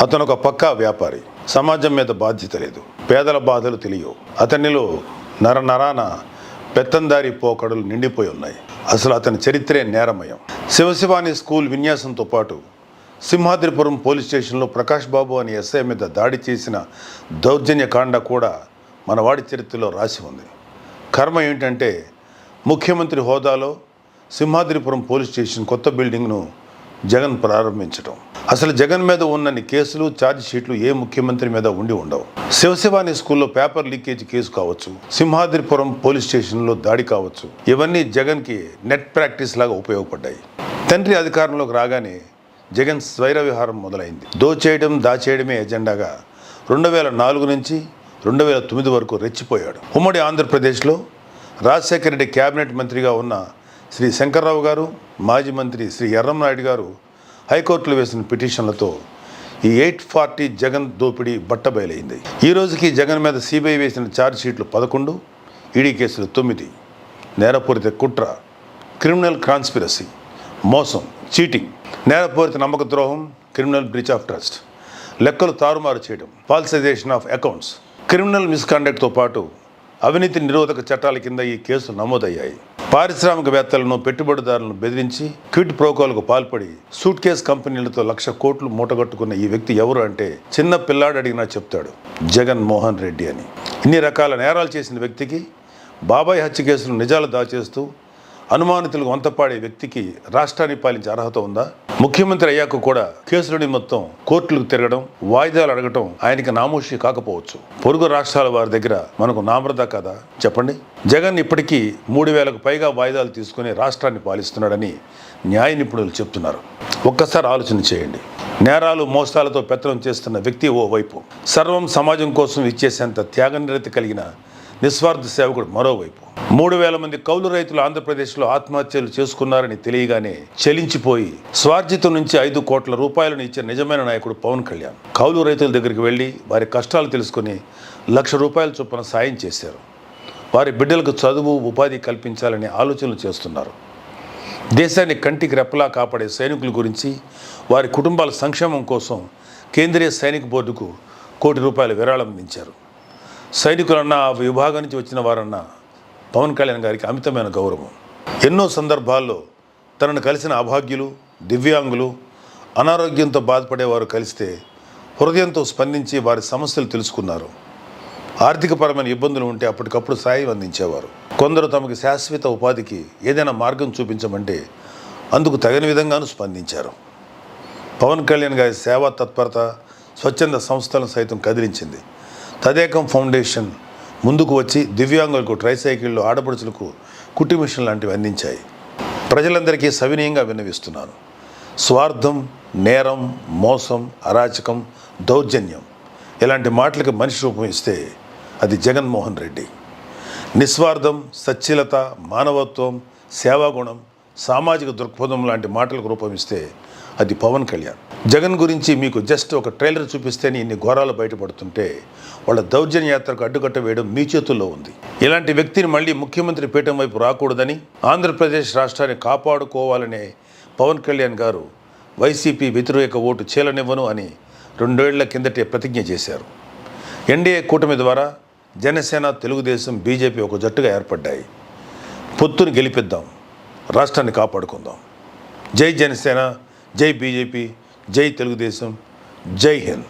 అతను ఒక పక్కా వ్యాపారి. సమాజం మీద బాధ్యత లేదు. పేదల బాధలు తెలియవు. అతనిలో నర నరాన పెత్తందారి పోకడలు నిండిపోయి ఉన్నాయి. అసలు అతని చరిత్రే నేరమయం. శివశివాని స్కూల్ విన్యాసంతో పాటు సింహాద్రిపురం పోలీస్ స్టేషన్లో ప్రకాష్ బాబు అనే ఎస్ఐ మీద దాడి చేసిన దౌర్జన్య కాండ కూడా మన వాడి చరిత్రలో రాసి ఉంది. కర్మ ఏంటంటే ముఖ్యమంత్రి హోదాలో సింహాద్రిపురం పోలీస్ స్టేషన్ కొత్త బిల్డింగ్ను జగన్ ప్రారంభించడం అసలు జగన్ మీద ఉన్నన్ని కేసులు ఛార్జ్ షీట్లు ఏ ముఖ్యమంత్రి మీద ఉండి ఉండవు. శివశివాని స్కూల్లో పేపర్ లీకేజ్ కేసు కావచ్చు సింహాద్రిపురం పోలీస్ స్టేషన్లో దాడి కావచ్చు ఇవన్నీ జగన్కి నెట్ ప్రాక్టీస్ లాగా ఉపయోగపడ్డాయి. తండ్రి అధికారంలోకి రాగానే జగన్ స్వైర విహారం మొదలైంది. దోచేయడం దాచేయడమే ఎజెండాగా రెండు వేల నాలుగు నుంచి రెండు వేల తొమ్మిది వరకు రెచ్చిపోయాడు. ఉమ్మడి ఆంధ్రప్రదేశ్లో రాజశేఖర రెడ్డి క్యాబినెట్ మంత్రిగా ఉన్న శ్రీ శంకర్రావు గారు మాజీ మంత్రి శ్రీ ఎర్రంనాయుడు గారు హైకోర్టులో వేసిన పిటిషన్లతో ఈ ఎయిట్ ఫార్టీ జగన్ దోపిడీ బట్టబయలైంది ఈ రోజుకి జగన్ మీద సిబిఐ వేసిన ఛార్జ్షీట్లు పదకొండు ఈడీ కేసులు తొమ్మిది నేరపూరిత కుట్ర క్రిమినల్ కాన్స్పిరసీ మోసం చీటింగ్ నేరపూరిత నమ్మక ద్రోహం క్రిమినల్ బ్రిచ్ ఆఫ్ ట్రస్ట్ లెక్కలు తారుమారు చేయడం ఫాల్సైజేషన్ ఆఫ్ అకౌంట్స్ క్రిమినల్ మిస్కాండక్ట్తో పాటు అవినీతి నిరోధక చట్టాల కింద ఈ కేసులు నమోదయ్యాయి. పారిశ్రామికవేత్తలను పెట్టుబడిదారులను బెదిరించి క్విట్ ప్రోకోలకు పాల్పడి సూట్ కేస్ కంపెనీలతో లక్ష కోట్లు మూటగట్టుకున్న ఈ వ్యక్తి ఎవరు అంటే చిన్న పిల్లాడు అడిగినా చెప్తాడు. జగన్ మోహన్ రెడ్డి అని. ఇన్ని రకాల నేరాలు చేసిన వ్యక్తికి బాబాయ్ హత్య కేసులు నిజాలు దాచేస్తూ అనుమానితులకు వంతపాడే వ్యక్తికి రాష్ట్రాన్ని పాలించే అర్హత ఉందా? ముఖ్యమంత్రి అయ్యాక కూడా కేసులని మొత్తం కోర్టులకు తిరగడం వాయిదాలు అడగటం ఆయనకి నామోషి కాకపోవచ్చు. పొరుగు రాష్ట్రాల వారి దగ్గర మనకు నామ్రత కదా? చెప్పండి. జగన్ ఇప్పటికీ మూడు వేలకు పైగా వాయిదాలు తీసుకుని రాష్ట్రాన్ని పాలిస్తున్నాడని న్యాయ నిపుణులు చెప్తున్నారు. ఒక్కసారి ఆలోచన చేయండి. నేరాలు మోసాలతో పెత్తనం చేస్తున్న వ్యక్తి ఓ వైపు. సర్వం సమాజం కోసం ఇచ్చేసేంత త్యాగనిరతి కలిగిన నిస్వార్థ సేవకుడు మరోవైపు. మూడు వేల మంది కౌలు రైతులు ఆంధ్రప్రదేశ్లో ఆత్మహత్యలు చేసుకున్నారని తెలియగానే చలించిపోయి స్వార్జితం నుంచి ఐదు కోట్ల రూపాయలను ఇచ్చే నిజమైన నాయకుడు పవన్ కళ్యాణ్. కౌలు రైతుల దగ్గరికి వెళ్ళి వారి కష్టాలు తెలుసుకుని లక్ష రూపాయల చొప్పున సాయం చేశారు. వారి బిడ్డలకు చదువు ఉపాధి కల్పించాలని ఆలోచనలు చేస్తున్నారు. దేశాన్ని కంటికి రెప్పలా కాపాడే సైనికుల గురించి వారి కుటుంబాల సంక్షేమం కోసం కేంద్రీయ సైనిక బోర్డుకు కోటి రూపాయల విరాళం అందించారు సైనికులన్నా ఆ విభాగం నుంచి వచ్చిన వారన్నా పవన్ కళ్యాణ్ గారికి అమితమైన గౌరవం. ఎన్నో సందర్భాల్లో తనను కలిసిన అభాగ్యులు దివ్యాంగులు అనారోగ్యంతో బాధపడేవారు కలిస్తే హృదయంతో స్పందించి వారి సమస్యలు తెలుసుకున్నారు. ఆర్థికపరమైన ఇబ్బందులు ఉంటే అప్పటికప్పుడు సాయం అందించేవారు. కొందరు తమకు శాశ్వత ఉపాధికి ఏదైనా మార్గం చూపించమంటే అందుకు తగిన విధంగానూ స్పందించారు. పవన్ కళ్యాణ్ గారి సేవా తత్పరత స్వచ్ఛంద సంస్థలను సైతం కదిలించింది. తదేకం ఫౌండేషన్ ముందుకు వచ్చి దివ్యాంగులకు ట్రైసైకిళ్ళు ఆడపడుచులకు కుట్టి మిషన్ లాంటివి అందించాయి. ప్రజలందరికీ సవినీయంగా విన్నవిస్తున్నాను. స్వార్థం నేరం మోసం అరాచకం దౌర్జన్యం ఇలాంటి మాటలకు మనిషి రూపం ఇస్తే అది జగన్మోహన్ రెడ్డి. నిస్వార్థం సచ్ఛీలత మానవత్వం సేవాగుణం సామాజిక దృక్పథం లాంటి మాటలకు రూపమిస్తే అది పవన్ కళ్యాణ్. జగన్ గురించి మీకు జస్ట్ ఒక ట్రైలర్ చూపిస్తేనే ఇన్ని ఘోరాలు బయటపడుతుంటే వాళ్ళ దౌర్జన్య యాత్రకు అడ్డుకట్ట వేయడం మీ చేతుల్లో ఉంది. ఇలాంటి వ్యక్తిని మళ్ళీ ముఖ్యమంత్రి పీఠం వైపు రాకూడదని ఆంధ్రప్రదేశ్ రాష్ట్రాన్ని కాపాడుకోవాలనే పవన్ కళ్యాణ్ గారు వైసీపీ వ్యతిరేక ఓటు చీలనివ్వను అని రెండేళ్ళ కిందటే ప్రతిజ్ఞ చేశారు. ఎన్డీఏ కూటమి ద్వారా జనసేన తెలుగుదేశం బీజేపీ ఒక జట్టుగా ఏర్పడ్డాయి. పొత్తును గెలిపిద్దాం. రాష్ట్రాన్ని కాపాడుకుందాం. జై జనసేన జై బీజేపీ జై తెలుగుదేశం జై హింద్.